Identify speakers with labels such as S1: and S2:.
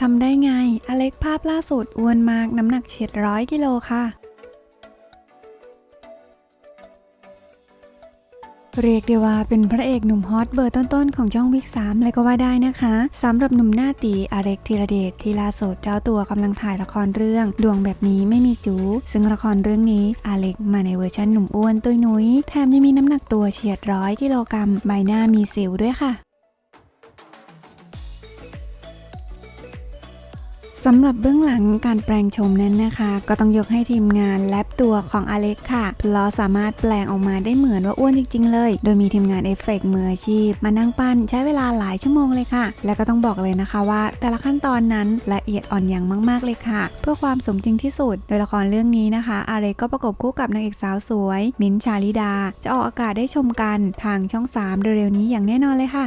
S1: ทำได้ไง อเล็กภาพล่าสุดอ้วนมากน้ำหนักเฉียดร้อยกิโลค่ะ เรียกได้ว่าเป็นพระเอกหนุ่มฮอตเบอร์ต้นๆ ของช่องวิก3เลยก็ว่าได้นะคะสำหรับหนุ่มหน้าตีอเล็กธีรเดชที่ล่าสุดเจ้าตัวกำลังถ่ายละครเรื่อง ดวงแบบนี้ไม่มีจู ซึ่งละครเรื่องนี้อเล็กมาในเวอร์ชันหนุ่มอ้วนตุ้ยนุ้ยแถมยังมีน้ำหนักตัวเฉียดร้อยกิโลกรัมใบหน้ามีสิวด้วยค่ะ สำหรับเบื้องหลังการแปลงโฉมนั้นนะคะ ก็ต้องยกให้ทีมงานแลบตัวของอเล็กค่ะเพราะสามารถแปลงออกมาได้เหมือนว่าอ้วนจริงๆเลย โดยมีทีมงานเอฟเฟกต์มืออาชีพ มานั่งปั้นใช้เวลาหลายชั่วโมงเลยค่ะ และก็ต้องบอกเลยนะคะว่า แต่ละขั้นตอนนั้นละเอียดอ่อนอย่างมากๆเลยค่ะ เพื่อความสมจริงที่สุด โดยละครเรื่องนี้นะคะอเล็กก็ประกบคู่กับนางเอกสาวสวย มิ้นชาลิดา จะออกอากาศได้ชมกันทางช่อง 3 เร็วๆนี้อย่างแน่นอนเลยค่ะ